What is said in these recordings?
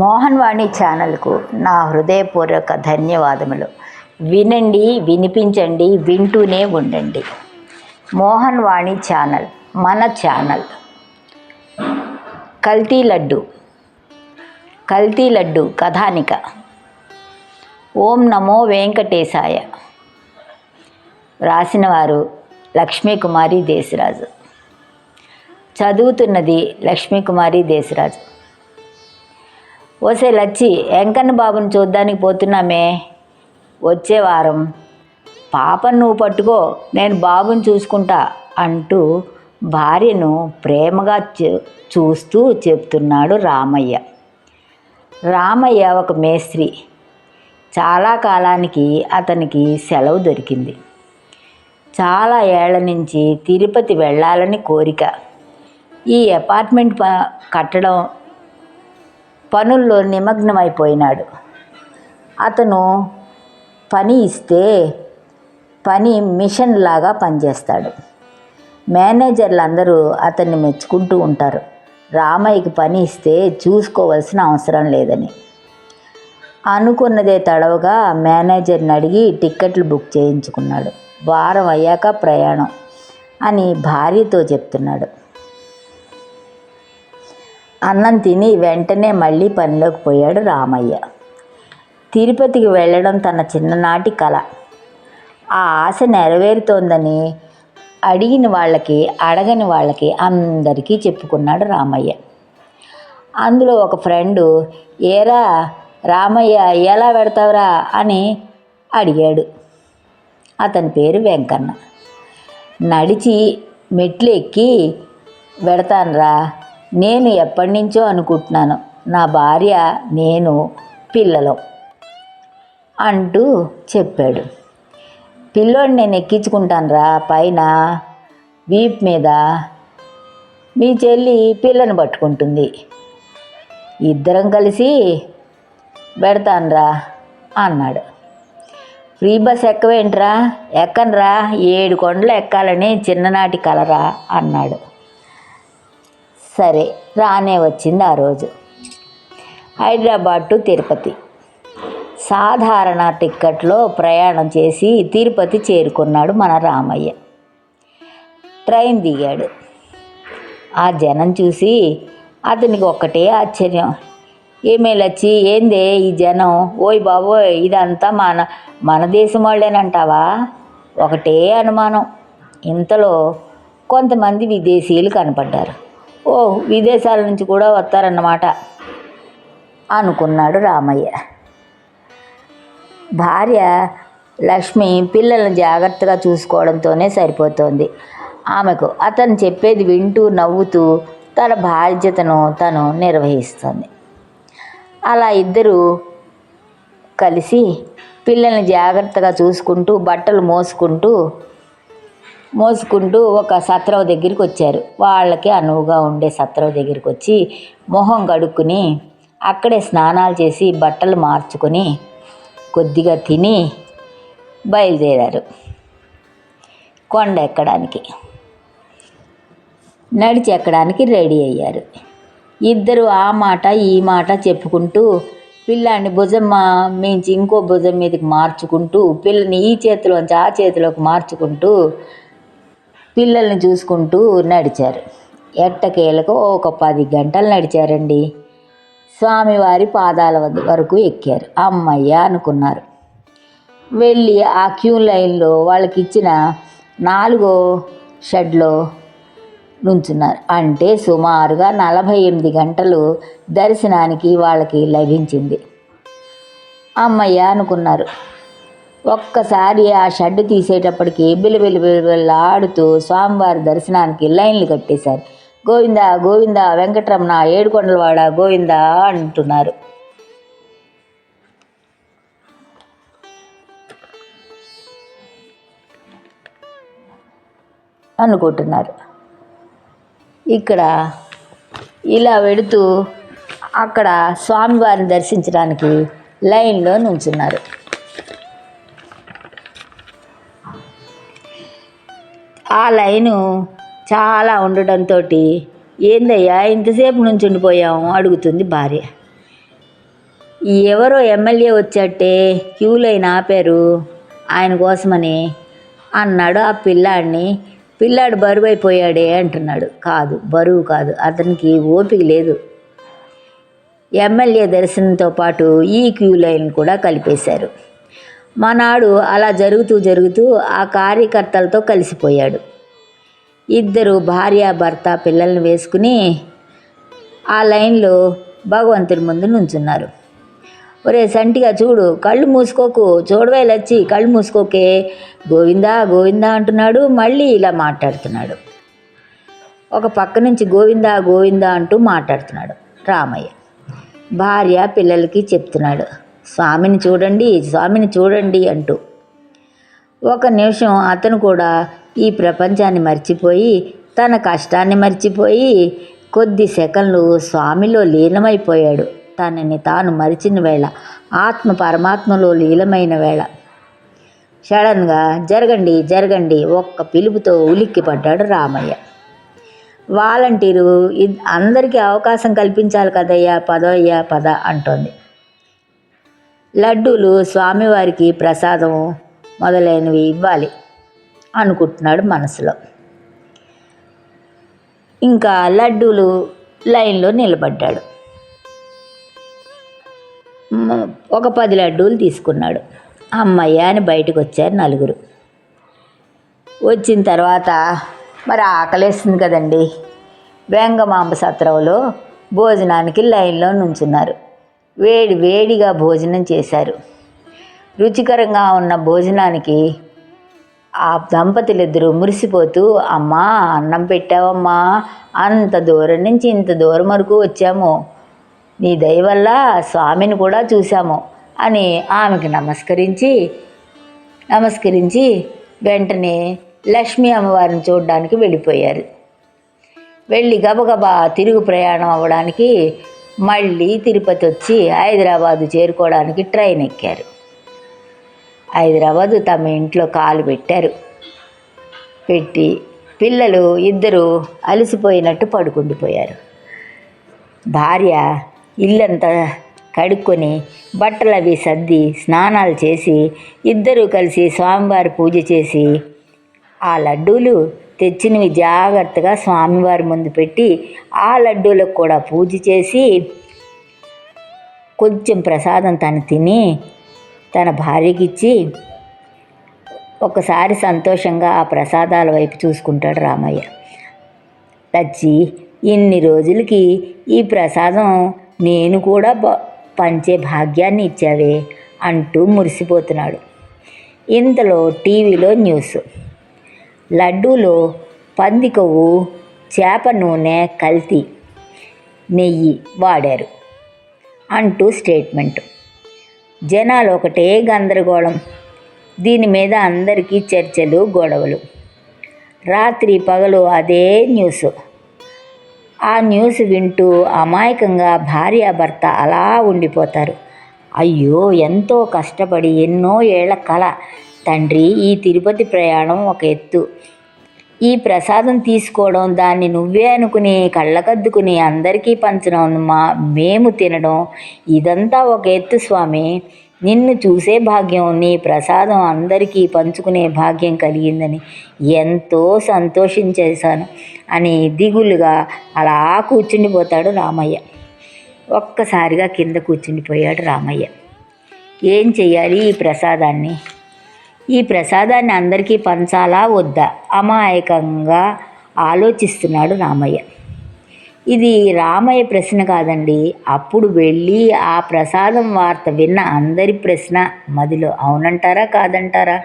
మోహన్ వాణి ఛానల్కు నా హృదయపూర్వక ధన్యవాదములు. వినండి వినిపించండి వింటూనే ఉండండి. మోహన్ వాణి ఛానల్ మన ఛానల్. కల్తీ లడ్డు. కల్తీ లడ్డు కథానిక. ఓం నమో వెంకటేశాయ. రాసినవారు లక్ష్మీకుమారి దేశరాజు. చదువుతున్నది లక్ష్మీకుమారి దేశరాజు. ఓసే లచ్చి వెంకన్న బాబుని చూడ్డానికి పోతున్నామే. వచ్చే వారం. పాపను నువ్వు పట్టుకో నేను బాబుని చూసుకుంటా అంటూ భార్యను ప్రేమగా చూ- చూస్తూ చెప్తున్నాడు రామయ్య. రామయ్య ఒక మేస్త్రి. చాలా కాలానికి అతనికి సెలవు దొరికింది. చాలా ఏళ్ళ నుంచి తిరుపతి వెళ్ళాలని కోరిక. ఈ అపార్ట్మెంట్ కట్టడం పనుల్లో నిమగ్నమైపోయినాడు. అతను పని ఇస్తే పని మిషన్ లాగా పనిచేస్తాడు. మేనేజర్లు అందరూ అతన్ని మెచ్చుకుంటూ ఉంటారు. రామయ్యకి పని ఇస్తే చూసుకోవాల్సిన అవసరం లేదని. అనుకున్నదే తడవగా మేనేజర్ని అడిగి టిక్కెట్లు బుక్ చేయించుకున్నాడు. వారం అయ్యాక ప్రయాణం అని భార్యతో చెప్తున్నాడు. అన్నం తిని వెంటనే మళ్ళీ పనిలోకి పోయాడు రామయ్య. తిరుపతికి వెళ్ళడం తన చిన్ననాటి కల. ఆ ఆశ నెరవేరుతోందని అడిగిన వాళ్ళకి అడగని వాళ్ళకి అందరికీ చెప్పుకున్నాడు రామయ్య. అందులో ఒక ఫ్రెండు ఏరా రామయ్య ఎలా పెడతావురా? అని అడిగాడు. అతని పేరు వెంకన్న. నడిచి మెట్లు ఎక్కి పెడతానురా నేను ఎప్పటి నుంచో అనుకుంటున్నాను నా భార్య నేను పిల్లలు అంటూ చెప్పాడు. పిల్లోడిని నేను ఎక్కించుకుంటానురా పైన వీప్ మీద మీ చెల్లి పిల్లని పట్టుకుంటుంది. ఇద్దరం కలిసి పెడతానురా అన్నాడు. ఫ్రీ బస్ ఎక్కవేంట్రా? ఎక్కనరా? ఏడు కొండలు ఎక్కాలని చిన్ననాటి కలరా అన్నాడు. సరే రానే వచ్చింది ఆ రోజు. హైదరాబాద్ టు తిరుపతి. సాధారణ టిక్కెట్లో ప్రయాణం చేసి తిరుపతి చేరుకున్నాడు మన రామయ్య. ట్రైన్ దిగాడు. ఆ జనం చూసి అతనికి ఒక్కటే ఆశ్చర్యం. ఏమేలచ్చి ఏందే ఈ జనం? ఓయ్ బాబోయ్ ఇదంతా మన మన దేశం వాళ్ళేనంటావా? ఒకటే అనుమానం. ఇంతలో కొంతమంది విదేశీయులు కనపడ్డారు. ఓ విదేశాల నుంచి కూడా వస్తారన్నమాట అనుకున్నాడు రామయ్య. భార్య లక్ష్మి పిల్లలను జాగ్రత్తగా చూసుకోవడంతోనే సరిపోతోంది. ఆమెకు అతను చెప్పేది వింటూ నవ్వుతూ తన బాధ్యతను తను నిర్వహిస్తుంది. అలా ఇద్దరూ కలిసి పిల్లల్ని జాగ్రత్తగా చూసుకుంటూ బట్టలు మోసుకుంటూ మోసుకుంటూ ఒక సత్రవ దగ్గరికి వచ్చారు. వాళ్ళకి అనువుగా ఉండే సత్రవ దగ్గరికి వచ్చి మొహం కడుక్కుని అక్కడే స్నానాలు చేసి బట్టలు మార్చుకొని కొద్దిగా తిని బయలుదేరారు. కొండ ఎక్కడానికి. నడిచి ఎక్కడానికి రెడీ అయ్యారు. ఇద్దరు ఆ మాట ఈ మాట చెప్పుకుంటూ పిల్లాన్ని భుజం మా- మించి ఇంకో భుజం మీదకి మార్చుకుంటూ పిల్లని ఈ చేతిలోంచి ఆ చేతిలోకి మార్చుకుంటూ పిల్లల్ని చూసుకుంటూ నడిచారు. ఎట్టకేలకు ఒక పది గంటలు నడిచారండి. స్వామివారి పాదాల వరకు ఎక్కారు. అమ్మయ్య అనుకున్నారు. వెళ్ళి ఆ క్యూ లైన్లో వాళ్ళకి ఇచ్చిన నాలుగో షెడ్లో నుంచున్నారు. అంటే సుమారుగా నలభై ఎనిమిది గంటలు దర్శనానికి వాళ్ళకి లభించింది. అమ్మయ్య అనుకున్నారు. ఒక్కసారి ఆ షెడ్ తీసేటప్పటికి బిలిబిలి బిలిబిల్లాడుతూ స్వామివారి దర్శనానికి లైన్లు కట్టేశారు. గోవిందా గోవిందా వెంకటరమణ ఏడుకొండలవాడ గోవిందా అంటున్నారు. అనుకుంటున్నారు. ఇక్కడ ఇలా వెడుతూ అక్కడ స్వామివారిని దర్శించడానికి లైన్లో నుంచున్నారు. ఆ లైను చాలా ఉండడంతో ఏందయ్యా ఇంతసేపు నుంచి ఉండిపోయాము అడుగుతుంది భార్య. ఎవరో ఎమ్మెల్యే వచ్చాటే క్యూ లైన్ ఆపారు ఆయన కోసమని. అన్నాడు ఆ పిల్లాడిని. పిల్లాడు బరువు అయిపోయాడే అంటున్నాడు. కాదు బరువు కాదు అతనికి ఓపిక లేదు. ఎమ్మెల్యే దర్శనంతో పాటు ఈ క్యూ లైన్ కూడా కలిపేశారు. మనాడు అలా జరుగుతూ జరుగుతూ ఆ కార్యకర్తలతో కలిసిపోయాడు. ఇద్దరు భార్య భర్త పిల్లల్ని వేసుకుని ఆ లైన్లో భగవంతుడి ముందు నుంచున్నారు. ఒరే సంటిగా చూడు కళ్ళు మూసుకోకు చూడవేలొచ్చి కళ్ళు మూసుకోకే. గోవిందా గోవిందా అంటున్నాడు మళ్ళీ ఇలా మాట్లాడుతున్నాడు. ఒక పక్క నుంచి గోవిందా గోవిందా అంటూ మాట్లాడుతున్నాడు రామయ్య. భార్య పిల్లలకి చెప్తున్నాడు స్వామిని చూడండి స్వామిని చూడండి అంటూ. ఒక నిమిషం అతను కూడా ఈ ప్రపంచాన్ని మర్చిపోయి తన కష్టాన్ని మర్చిపోయి కొద్ది సెకండ్లు స్వామిలో లీనమైపోయాడు. తనని తాను మరిచిన వేళ ఆత్మ పరమాత్మలో లీలమైన వేళ. సడన్గా జరగండి జరగండి ఒక్క పిలుపుతో ఉలిక్కి పడ్డాడు రామయ్య. వాలంటీరు అందరికీ అవకాశం కల్పించాలి కదయ్యా పదయ్యా పద అంటోంది. లడ్డూలు స్వామివారికి ప్రసాదం మొదలైనవి ఇవ్వాలి అనుకుంటున్నాడు మనసులో. ఇంకా లడ్డూలు లైన్లో నిలబడ్డాడు. ఒక పది లడ్డూలు తీసుకున్నాడు. అమ్మయ్య అని బయటకు వచ్చారు నలుగురు. వచ్చిన తర్వాత మరి ఆకలేస్తుంది కదండి. వెంగమాంబ సత్రంలో భోజనానికి లైన్లో నుంచున్నారు. వేడి వేడిగా భోజనం చేశారు. రుచికరంగా ఉన్న భోజనానికి ఆ దంపతులిద్దరూ మురిసిపోతూ అమ్మా అన్నం పెట్టావమ్మా అంత దూరం నుంచి ఇంత దూరం వరకు వచ్చాము. నీ దయ వల్ల స్వామిని కూడా చూశాము అని ఆమెకి నమస్కరించి నమస్కరించి వెంటనే లక్ష్మీ అమ్మవారిని చూడడానికి వెళ్ళిపోయారు. వెళ్ళి గబగబా తిరుగు ప్రయాణం అవ్వడానికి మళ్ళీ తిరుపతి వచ్చి హైదరాబాదు చేరుకోవడానికి ట్రైన్ ఎక్కారు. హైదరాబాదు తమ ఇంట్లో కాలు పెట్టారు. పెట్టి పిల్లలు ఇద్దరు అలసిపోయినట్టు పడుకుండిపోయారు భార్య ఇల్లంతా కడుక్కొని బట్టలు అవి సర్ది స్నానాలు చేసి ఇద్దరూ కలిసి స్వామివారి పూజ చేసి ఆ లడ్డూలు తెచ్చినవి జాగ్రత్తగా స్వామివారి ముందు పెట్టి ఆ లడ్డూలకు కూడా పూజ చేసి కొంచెం ప్రసాదం తను తిని తన భార్యకి ఇచ్చి ఒకసారి సంతోషంగా ఆ ప్రసాదాల వైపు చూసుకుంటాడు రామయ్య. లచ్చి ఇన్ని రోజులకి ఈ ప్రసాదం నేను కూడా పంచే భాగ్యాన్ని ఇచ్చావే అంటూ మురిసిపోతున్నాడు. ఇంతలో టీవీలో న్యూస్. లడ్డూలో పంది కొవ్వు చేప నూనె కల్తీ నెయ్యి వాడారు అంటూ స్టేట్మెంట్. జనాలు ఒకటే గందరగోళం. దీని మీద అందరికీ చర్చలు గొడవలు. రాత్రి పగలు అదే న్యూస్. ఆ న్యూస్ వింటూ అమాయకంగా భార్యాభర్త అలా ఉండిపోతారు. అయ్యో ఎంతో కష్టపడి ఎన్నో ఏళ్ళ కల తండ్రి ఈ తిరుపతి ప్రయాణం ఒక ఎత్తు. ఈ ప్రసాదం తీసుకోవడం దాన్ని నువ్వే అనుకుని కళ్ళకద్దుకుని అందరికీ పంచడం మా మేము తినడం ఇదంతా ఒక ఎత్తు స్వామి. నిన్ను చూసే భాగ్యం నీ ప్రసాదం అందరికీ పంచుకునే భాగ్యం కలిగిందని ఎంతో సంతోషించేశాను అని దిగులుగా అలా కూర్చుండిపోతాడు రామయ్య. ఒక్కసారిగా కింద కూర్చుండిపోయాడు రామయ్య. ఏం చెయ్యాలి ఈ ప్రసాదాన్ని? ఈ ప్రసాదాన్ని అందరికీ పంచాలా వద్దా? అమాయకంగా ఆలోచిస్తున్నాడు రామయ్య. ఇది రామయ్య ప్రశ్న కాదండి. అప్పుడు వెళ్ళి ఆ ప్రసాదం వార్త విన్న అందరి ప్రశ్న మదిలో అవునంటారా కాదంటారా?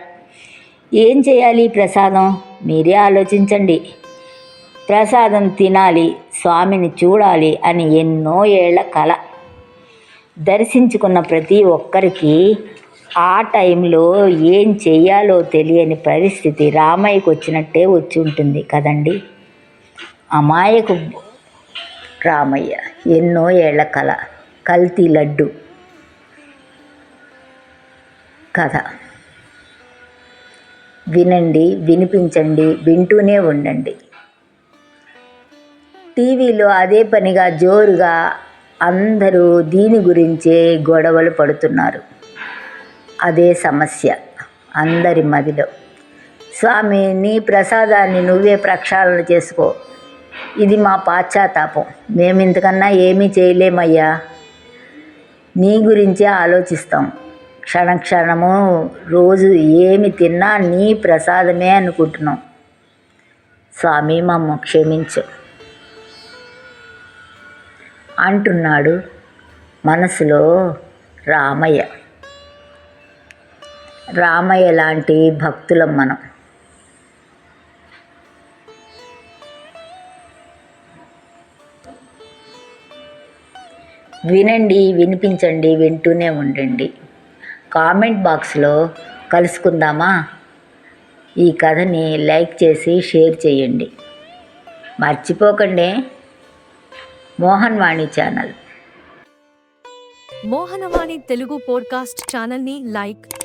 ఏం చేయాలి ప్రసాదం? మీరే ఆలోచించండి. ప్రసాదం తినాలి స్వామిని చూడాలి అని ఎన్నో ఏళ్ళ కల. దర్శించుకున్న ప్రతి ఒక్కరికి ఆ టైంలో ఏం చేయాలో తెలియని పరిస్థితి రామయ్యకు వచ్చినట్టే వచ్చి ఉంటుంది కదండి. అమాయకు రామయ్య ఎన్నో ఏళ్ళ కళ కల్తీ లడ్డు కథ. వినండి వినిపించండి వింటూనే ఉండండి. టీవీలో అదే పనిగా జోరుగా అందరూ దీని గురించే గొడవలు పడుతున్నారు. అదే సమస్య. అందరి మదిలో. స్వామి నీ ప్రసాదాన్ని నువ్వే ప్రక్షాళన చేసుకో. ఇది మా పాశ్చాత్తాపం. మేము ఇంతకన్నా ఏమీ చేయలేమయ్యా. నీ గురించే ఆలోచిస్తాం. క్షణక్షణము రోజు ఏమి తిన్నా నీ ప్రసాదమే అనుకుంటున్నాం. స్వామి మమ్మ క్షమించు. అంటున్నాడు మనసులో రామయ్య. రామయ్య లాంటి భక్తులం మనం. వినండి వినిపించండి వింటూనే ఉండండి. కామెంట్ బాక్స్లో కలుసుకుందామా? ఈ కథని లైక్ చేసి షేర్ చేయండి. మర్చిపోకండి. మోహన్ వాణి ఛానల్. మోహనవాణి తెలుగు పోడ్కాస్ట్ ఛానల్ని లైక్